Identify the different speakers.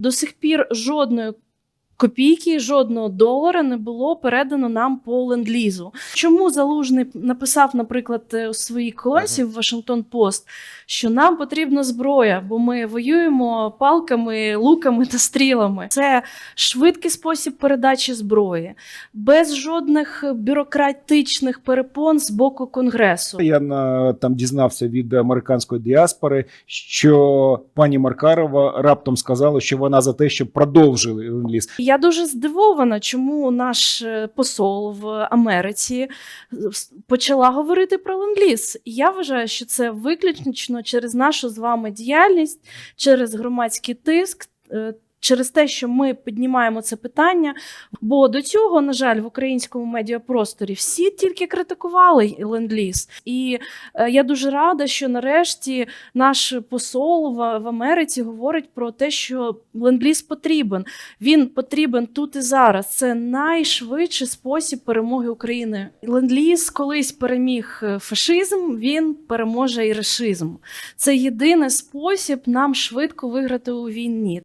Speaker 1: До сих пір жодної копійки, жодного долара не було передано нам по ленд-лізу. Чому залужний написав, наприклад, е, у своїй колесі в Вашингтон Пост, що нам потрібна зброя, бо ми воюємо палками, луками та стрілами. Це швидкий спосіб передачі зброї, без жодних бюрократичних перепон з боку конгресу.
Speaker 2: Я на там дізнався від американської діаспори, що пані Маркарова раптом сказала, що вона за те, щоб продовжили ленд-ліз.
Speaker 1: Я дуже здивована, чому наш е, посол в Америці почала говорити про ленд-ліз. Я вважаю, що це виключно через нашу з вами діяльність, через громадський тиск. Через те, що ми піднімаємо це питання, бо до цього, на жаль, в українському медіапросторі всі тільки критикували ленд-ліз. І е, я дуже рада, що нарешті наш посол в, в Америці говорить про те, що ленд-ліз потрібен. Він потрібен тут і зараз. Це найшвидший спосіб перемоги України. Ленд-ліз колись переміг е, фашизм, він переможе і рашизм. Це єдиний спосіб нам швидко виграти у війні.